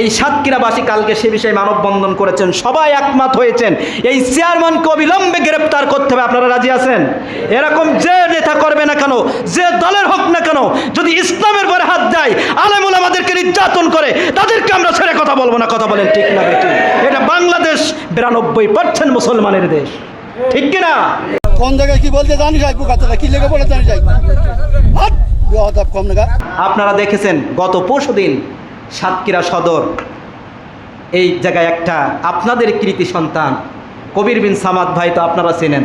এই সাতক্ষীরাবাসী কালকে সে বিষয়ে মানববন্ধন করেছেন। সবাই একমত হয়েছেন। এই চেয়ারম্যানকে অবিলম্বে গ্রেপ্তার করতে হবে। আপনারা রাজি আছেন? এরকম যে নেতা করবে না কেন যে দলের হোক না কেন যদি ইসলামের পরে হাত দেয় আলেমুল আমাদেরকে নির্যাতন করে তাদেরকে আমরা ছেড়ে কথা বলব না কথা বলেন ঠিক না বেটি এটা বাংলাদেশ বিরানব্বই পার্সেন্ট মুসলমানের দেশ। ঠিক কিনা? কোন জায়গায় কি বলতে জানি যাই পোকাতলা কি লেগে বলে জানি যাই আপনারা দেখেছেন গত পরশু দিন সাতক্ষীরা সদর। এই জায়গায় একটা আপনাদের কৃতি সন্তান, কবির বিন সামাদ ভাই তো আপনারা চেনেন।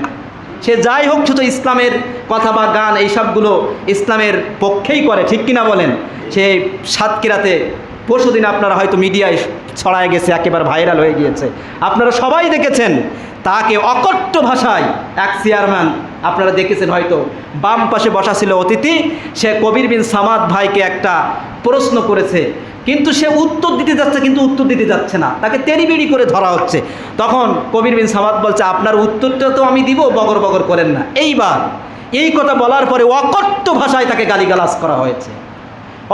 সে যাই হোক, শুধু ইসলামের কথা বা গান এইসবগুলো ইসলামের পক্ষেই করে, ঠিক কিনা বলেন? সে সাতক্ষীরাতে পরশু দিন আপনারা হয়তো মিডিয়ায় ছড়ায় গেছে, একেবারে ভাইরাল হয়ে গিয়েছে। আপনারা সবাই দেখেছেন, তাকে অকট্ট ভাষায় এক চেয়ারম্যান আপনারা দেখেছেন হয়তো, বাম পাশে বসা ছিল অতিথি, সে কবির বিন সামাদ ভাইকে একটা প্রশ্ন করেছে কিন্তু সে উত্তর দিতে যাচ্ছে, কিন্তু উত্তর দিতে যাচ্ছে না। তাকে তেড়িবিড়ি করে ধরা হচ্ছে। তখন কবির বিন সামাদ বলছে, আপনার উত্তরটা তো আমি দিব, বগর বগর করেন না। এইবার এই কথা বলার পরে অকট্ট ভাষায় তাকে গালিগালাজ করা হয়েছে।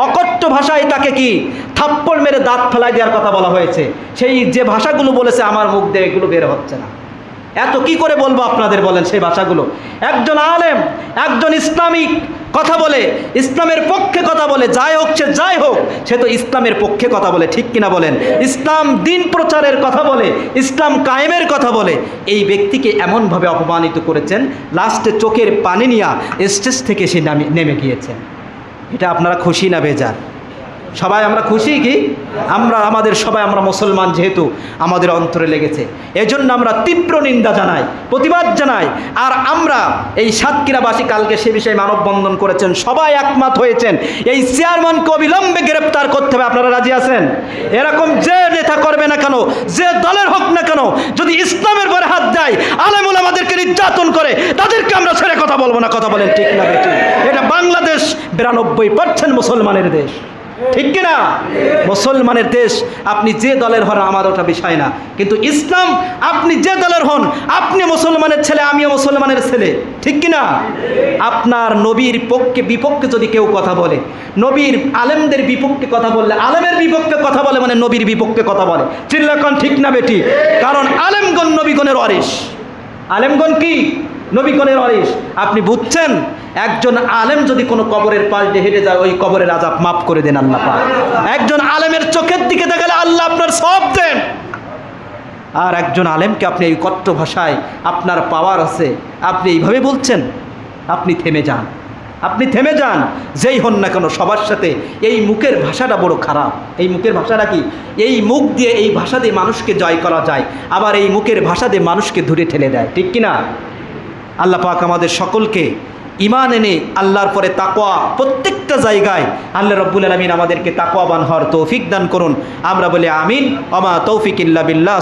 অকট্ট ভাষায় তাকে কি থাপ্পড় মেরে দাঁত ফেলাই দেওয়ার কথা বলা হয়েছে? সেই যে ভাষাগুলো বলেছে, আমার মুখ দিয়ে এগুলো বের হচ্ছে না। এত কি করে বলব আপনাদের বলেন সেই ভাষাগুলো? একজন আলেম, একজন ইসলামিক কথা বলে, ইসলামের পক্ষে কথা বলে, যাই হোক সে যাই হোক, সে তো ইসলামের পক্ষে কথা বলে, ঠিক কিনা বলেন? ইসলাম দিন প্রচারের কথা বলে, ইসলাম কায়েমের কথা বলে। এই ব্যক্তিকে এমনভাবে অপমানিত করেছেন, লাস্টে চোখের পানি নিয়ে স্টেজ থেকে সে নামে, নেমে গিয়েছেন। এটা আপনারা খুশি না বেজার? সবাই আমরা খুশি কি? আমরা, আমাদের সবাই আমরা মুসলমান যেহেতু আমাদের অন্তরে লেগেছে। এজন্য আমরা তীব্র নিন্দা জানাই, প্রতিবাদ জানাই। আর আমরা এই সাতক্ষীরাবাসী কালকে সে বিষয়ে মানববন্ধন করেছেন, সবাই একমত হয়েছেন। এই চেয়ারম্যানকে অবিলম্বে গ্রেপ্তার করতে হবে। আপনারা রাজি আছেন? এরকম যে নেতা করবে না কেন, যে দলের হোক না কেন, যদি ইসলামের পরে হাত দেয়, আলেমুল আমাদেরকে নির্যাতন করে, তাদেরকে আমরা ছেড়ে কথা বলব না। কথা বলেন ঠিক না এটা বাংলাদেশ বিরানব্বই পার্সেন্ট মুসলমানের দেশ। ঠিক কিনা? মুসলমানের দেশ, আপনি যে দলের হন আমার ওটা বিষয় না। কিন্তু ইসলাম, আপনি যে দলের হন, আপনি মুসলমানের ছেলে, আমিও মুসলমানের ছেলে। ঠিক কিনা? আপনার নবীর পক্ষে বিপক্ষে যদি কেউ কথা বলে, নবীর আলেমদের বিপক্ষে কথা বললে, আলেমের বিপক্ষে কথা বলে মানে নবীর বিপক্ষে কথা বলে। চিল্লাকন ঠিক না বেটি? কারণ আলেমগণ নবীগণের অরিস আলেমগণ কি? নবীগণের অরিস আপনি বুঝছেন? একজন আলেম যদি কোনো কবরের দিয়ে হেঁটে যায়, ওই কবরের আজাব মাফ করে দেন আল্লাহ পাক। একজন আলেমের চোখের দিকে দেখালে আল্লাহ আপনার সব দেন। আর একজন আলেমকে আপনি এই কট্ট ভাষায় আপনার পাওয়ার আছে, আপনি এইভাবে বলছেন, আপনি থেমে যান। আপনি থেমে যান, যেই হন না কেন সবার সাথে। এই মুখের ভাষাটা বড় খারাপ। এই মুখের ভাষাটা কি? এই মুখ দিয়ে এই ভাষা দিয়ে মানুষকে জয় করা যায়, আবার এই মুখের ভাষা দিয়ে মানুষকে ধরে ঠেলে দেয়। ঠিক কি না আল্লাহ পাক আমাদের সকলকে ইমান এনে আল্লাহর পরে তাকোয়া প্রত্যেকটা জায়গায় আল্লাহ রব্বুল আলমিন আমাদেরকে তাকোয়াবান হওয়ার তৌফিক দান করুন। আমরা বলি আমিন। অমা তৌফিক ইল্লা বিল্লাহ।